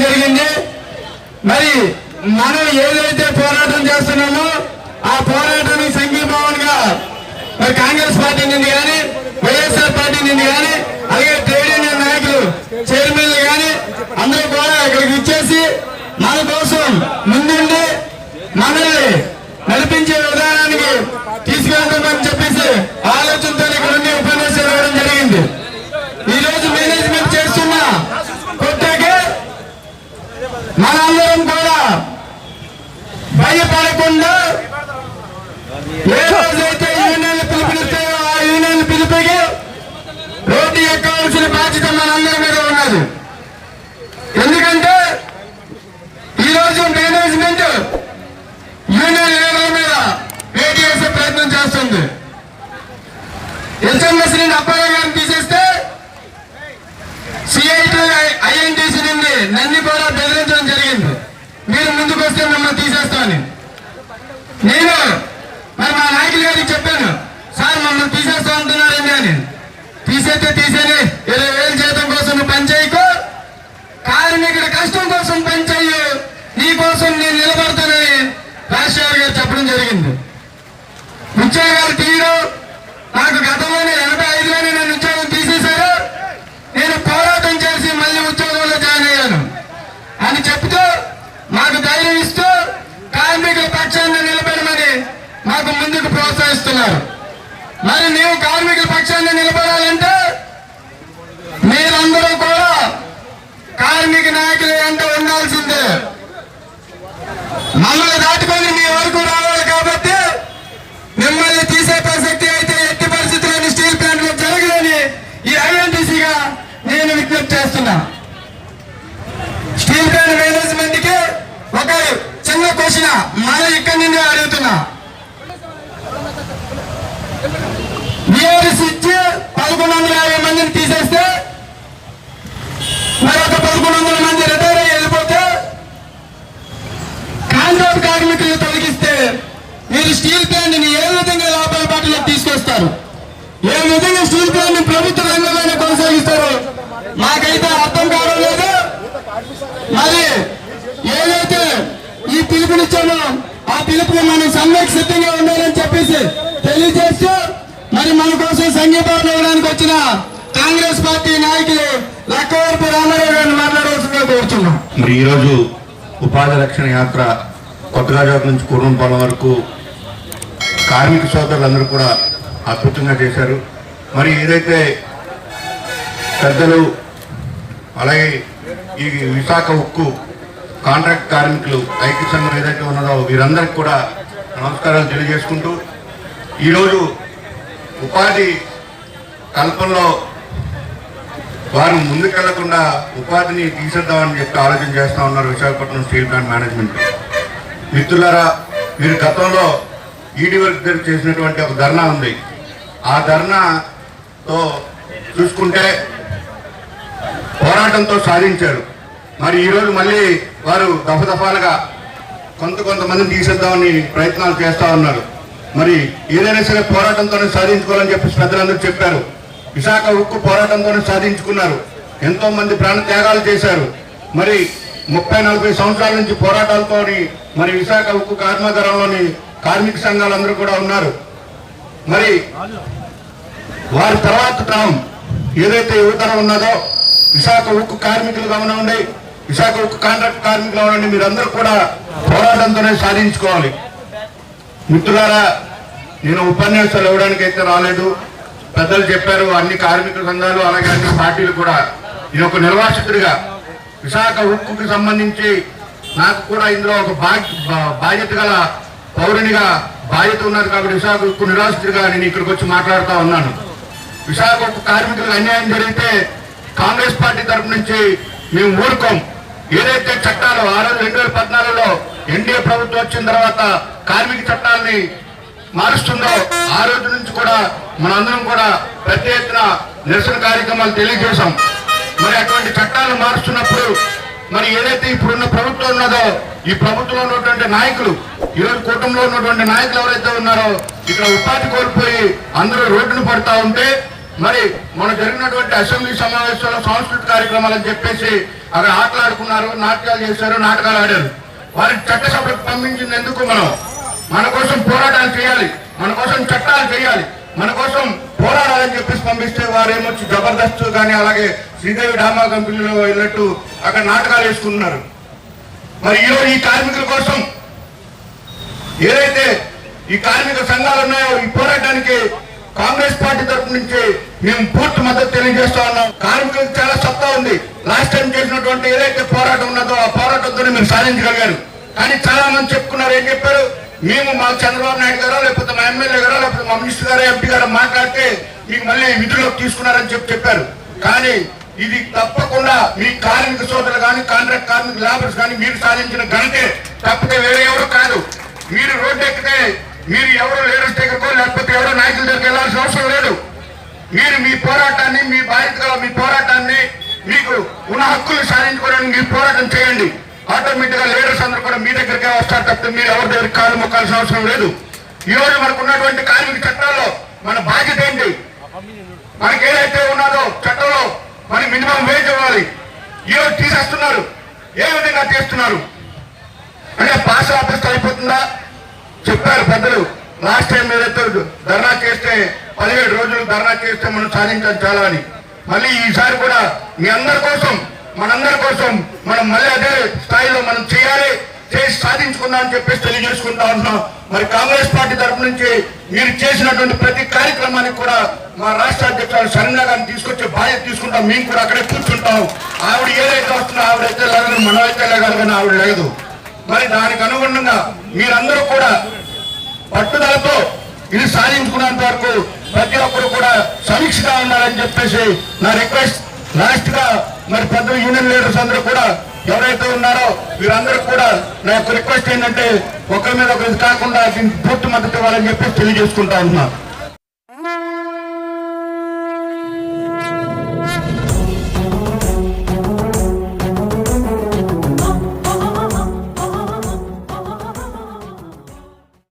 జరిగింది. మరి మనం ఏదైతే పోరాటం చేస్తున్నామో ఆ పోరాటానికి సంఘీభావం గా మరి కాంగ్రెస్ పార్టీ నుండి కానీ వైఎస్ఆర్ పార్టీ నుండి కానీ అలాగే ట్రేడ్ యూనియన్ నాయకులు చైర్మన్లు కానీ అందరూ కూడా ఇక్కడికి ఇచ్చేసి మన కోసం ముందుండి మనల్ని నడిపించే విధానానికి తీసుకెళ్తామని చెప్పేసి ఆలోచనతో ఇక్కడ ఉండి ఉపన్యాసాలు ఇవ్వడం జరిగింది ఈ రోజు మేనేజ్మెంట్ చేస్తున్న కొట్టకి మనందరం కూడా భయపడకుండా ఏ రోజైతే యూనియన్ పిలుపునిస్తాయో ఆ యూనియన్ పిలుపుకి రోడ్డు ఎక్కవలసిన బాధ్యత మనందరి మీద ఉన్నది. ఎందుకంటే ఈ రోజు మేనేజ్మెంట్ యూనియన్ లీడర్ల మీద వేటి చేసే ప్రయత్నం చేస్తుంది. ఎస్ఎంఎస్ నుండి అప్పారావు గారిని తీసేస్తే సిఐటి ఐఎన్టీసీ నుండి నన్ను కూడా ముందుకు వస్తే మిమ్మల్ని తీసేస్తామని నేను మరి మా నాయకులు గారికి చెప్పాను సార్ మమ్మల్ని తీసేస్తా అంటున్నారండి అని. తీసేస్తే తీసేనే ఇరవై వేలు జీతం కోసం పనిచేయకో కార్మికుడి కష్టం కోసం పనిచేయు నీకోసం నీ కోసం నేను నిలబడతానని రాజశేఖర్ గారు చెప్పడం జరిగింది. ఉద్యోగాలు తీయడం నాకు గతంలోనే ఎనభై ఐదులోనే నన్ను ఉద్యోగం తీసేశారు నేను పోరాటం చేసి మళ్ళీ ఉద్యోగంలో జాయిన్ అయ్యాను అని చెప్తూ మాకు ధైర్యం ఇస్తూ కార్మికుల పక్షాన్ని నిలబడమని మాకు ముందుకు ప్రోత్సహిస్తున్నారు మరి నీవు కార్మికుల పక్షాన్ని నిలబడాలంటే మీరందరూ కూడా కార్మిక నాయకులు వెంట ఉండాల్సిందే మమ్మల్ని దాటుకొని మీ వరకు రావాలి కాబట్టి మిమ్మల్ని తీసే ప్రసక్తి అయితే ఎట్టి పరిస్థితుల్లో స్టీల్ ప్లాంట్లో జరగదని ఈ ఐఎన్టీసీగా నేను విజ్ఞప్తి చేస్తున్నా స్టీల్ ప్లాంట్ మేనేజ్మెంట్కి ఒక చిన్న క్వశ్చన్ మన ఇక్కడి నుండి అడుగుతున్నా బీఆర్ఎస్ ఇచ్చి పదకొండు వందల యాభై మందిని తీసేస్తే మరొక పదకొండు వందల మంది రిటైర్ అయ్యి వెళ్ళిపోతే కాంట్రాక్ట్ కార్మికులు తొలగిస్తే మీరు స్టీల్ ప్లాంట్ని ఏ విధంగా లాభాల బాటలో తీసుకొస్తారు? ఏ విధంగా స్టీల్ ప్లాంట్ని ప్రభుత్వ రంగంలోనే కొనసాగిస్తారు మాకైతే అర్థం కావడం లేదు. మరి ఏదైతే ఈ పిలుపునిచ్చామో ఆ పిలుపుని మనం సమ్యక్ సిద్ధంగా ఉండాలని మన కోసం సంఘీభావం ఇవ్వడానికి వచ్చిన కాంగ్రెస్ పార్టీ నాయకులు లక్కవరపు రామారావు గారిని మాట్లాడవలసిందిగా కోరుతున్నాం మరి ఈరోజు ఉపాధి రక్షణ యాత్ర కొత్తగాజాపు నుంచి కుటుంబం వరకు కార్మిక సోదరులందరూ కూడా అద్భుతంగా చేశారు. మరి ఏదైతే పెద్దలు అలాగే ఈ విశాఖ ఉక్కు కాంట్రాక్ట్ కార్మికులు ఐక్య సంఘం ఏదైతే ఉన్నదో వీరందరికీ కూడా నమస్కారాలు తెలియజేసుకుంటూ ఈరోజు ఉపాధి కల్పనలో వారు ముందుకెళ్ళకుండా ఉపాధిని తీసేద్దామని చెప్పి ఆలోచన చేస్తూ ఉన్నారు విశాఖపట్నం స్టీల్ ప్లాంట్ మేనేజ్మెంట్. మిత్రులారా మీరు గతంలో ఈడీ వర్క్ దగ్గర చేసినటువంటి ఒక ధర్నా ఉంది. ఆ ధర్నాతో చూసుకుంటే పోరాటంతో సాధించారు. మరి ఈరోజు మళ్ళీ వారు దఫదఫాలుగా కొంత కొంతమందిని తీసేద్దామని ప్రయత్నాలు చేస్తూ ఉన్నారు. మరి ఏదైనా సరే పోరాటంతోనే సాధించుకోవాలని చెప్పి పెద్దలందరూ చెప్పారు. విశాఖ ఉక్కు పోరాటంతోనే సాధించుకున్నారు. ఎంతో మంది ప్రాణ త్యాగాలు చేశారు. మరి ముప్పై నలభై సంవత్సరాల నుంచి పోరాటాలతో మరి విశాఖ ఉక్కు కర్మాగారంలోని కార్మిక సంఘాలందరూ కూడా ఉన్నారు. మరి వారి తర్వాత తరం ఏదైతే యువతరం ఉన్నదో విశాఖ ఉక్కు కార్మికులు గమనండి విశాఖ ఉక్కు కాంట్రాక్ట్ కార్మికులు గమనండి మీరందరూ కూడా పోరాటంతోనే సాధించుకోవాలి. మిత్రులారా నేను ఉపన్యాసాలు ఇవ్వడానికి అయితే రాలేదు. పెద్దలు చెప్పారు అన్ని కార్మిక సంఘాలు అలాగే అన్ని పార్టీలు కూడా. నేను ఒక నిర్వాసితుడిగా విశాఖ ఉక్కుకి సంబంధించి నాకు కూడా ఇందులో ఒక బాధ్య బాధ్యత గల పౌరునిగా బాధ్యత ఉన్నది కాబట్టి విశాఖ ఉక్కు నిరాశితుడిగా నేను ఇక్కడికి వచ్చి మాట్లాడుతూ ఉన్నాను. విశాఖ ఉక్కు కార్మికులకు అన్యాయం జరిగితే కాంగ్రెస్ పార్టీ తరపు నుంచి మేము ఊరుకోం. ఏదైతే చట్టాలు ఆ రోజు రెండు వేల పద్నాలుగులో ఎన్డీఏ ప్రభుత్వం వచ్చిన తర్వాత కార్మిక చట్టాలని మారుస్తుందో ఆ రోజు నుంచి కూడా మనందరం కూడా పెద్ద ఎత్తున నిరసన కార్యక్రమాలు తెలియజేశాం. మరి అటువంటి చట్టాలు మారుస్తున్నప్పుడు మరి ఏదైతే ఇప్పుడున్న ప్రభుత్వం ఉన్నదో ఈ ప్రభుత్వంలో ఉన్నటువంటి నాయకులు ఈ రోజు కూటమిలో ఉన్నటువంటి నాయకులు ఎవరైతే ఉన్నారో ఇక్కడ ఉపాధి కోల్పోయి అందరూ రోడ్డును పడతా ఉంటే మరి మన జరిగినటువంటి అసెంబ్లీ సమావేశంలో సాంస్కృతిక కార్యక్రమాలు అని చెప్పేసి అక్కడ ఆటలాడుకున్నారు నాటకాలు చేశారు నాటకాలు ఆడారు. వారిని చట్టసభలకు పంపించినందుకు ఎందుకు మనం మన కోసం పోరాటాలు చేయాలి. మన కోసం చట్టాలు చేయాలి. మన కోసం పోరాడాలని చెప్పేసి పంపిస్తే వారు జబర్దస్త్ కానీ అలాగే శ్రీదేవి డామా కంపెనీలో వెళ్ళినట్టు అక్కడ నాటకాలు వేసుకుంటున్నారు. మరి ఈరోజు ఈ కార్మికుల కోసం ఏదైతే ఈ కార్మిక సంఘాలు ఉన్నాయో ఈ పోరాటానికి కాంగ్రెస్ పార్టీ తరఫు నుంచి మేము పూర్తి మద్దతు తెలియజేస్తా ఉన్నాం. ఆ పోరాటంతోనే మీరు సాధించగలిగారు. కానీ చాలా మంది చెప్పుకున్నారు ఏం చెప్పారు? మేము మా చంద్రబాబు నాయుడు గారో లేకపోతే మా ఎమ్మెల్యే గారో లేకపోతే మా మినిస్టర్ గారో ఎంపీ గారో మాట్లాడితే మీకు మళ్ళీ విధుల్లోకి తీసుకున్నారని చెప్పి చెప్పారు. కానీ ఇది తప్పకుండా మీ కార్మిక సోదరులు కానీ కాంట్రాక్ట్ కార్మిక లేబర్స్ కానీ మీరు సాధించిన ఘనతే తప్పితే వేరే ఎవరు కాదు. మీరు రోడ్డు ఎక్కితే మీరు ఎవరు లీడర్స్ దగ్గరకో లేకపోతే ఎవరో నాయకుల దగ్గరికి వెళ్ళాల్సిన అవసరం లేదు. మీరు మీ పోరాటాన్ని మీ బాధ్యతగా మీ పోరాటాన్ని మీకు ఉన్న హక్కులు సాధించుకోవడానికి మీరు పోరాటం చేయండి. ఆటోమేటిక్గా లీడర్స్ అందరూ కూడా మీ దగ్గరికే వస్తారు తప్పితే మీరు ఎవరి దగ్గరికి కాలు మొక్కాల్సిన అవసరం లేదు. ఈ రోజు మనకు ఉన్నటువంటి కార్మిక చట్టాల్లో మన బాధ్యత ఏంటి? మనకి ఏదైతే ఉన్నదో చట్టంలో మనకి మినిమం వేజ్ ఇవ్వాలి. ఈ రోజు తీసేస్తున్నారు. ఏ విధంగా చేస్తున్నారు అంటే పాస్ ఆఫీస్ అయిపోతుందా? చెప్పారు పెద్దలు. లాస్ట్ టైం ఏదైతే ధర్నా చేస్తే పదిహేడు రోజులు ధర్నా చేస్తే మనం సాధించాలి చాలా అని మళ్ళీ ఈసారి కూడా మీ అందరి కోసం మనందరి కోసం మనం మళ్ళీ అదే స్థాయిలో మనం చేయాలి చేసి సాధించుకున్నా అని చెప్పేసి తెలియజేసుకుంటా ఉంటున్నాం మరి కాంగ్రెస్ పార్టీ తరఫు నుంచి మీరు చేసినటువంటి ప్రతి కార్యక్రమానికి కూడా మా రాష్ట్ర అధ్యక్షులు శరణ్య గారిని తీసుకొచ్చే బాధ్యత తీసుకుంటాం. మేము కూడా అక్కడే కూర్చుంటాం. ఆవిడ ఏదైతే వస్తుందో ఆవిడైతే లేదని మనమైతే లేగలగానే ఆవిడ లేదు. మరి దానికి అనుగుణంగా మీరందరూ కూడా పట్టుదలతో ఇది సాధించుకున్నంత వరకు ప్రతి ఒక్కరు కూడా సమీక్షగా ఉండాలని చెప్పేసి నా రిక్వెస్ట్. లాస్ట్గా మరి పెద్ద యూనియన్ లీడర్స్ అందరూ కూడా ఎవరైతే ఉన్నారో వీరందరూ కూడా నా యొక్క రిక్వెస్ట్ ఏంటంటే ఒకరి మీద ఒకరి కాకుండా దీనికి పూర్తి మద్దతు ఇవ్వాలని చెప్పి తెలియజేసుకుంటా ఉన్నాను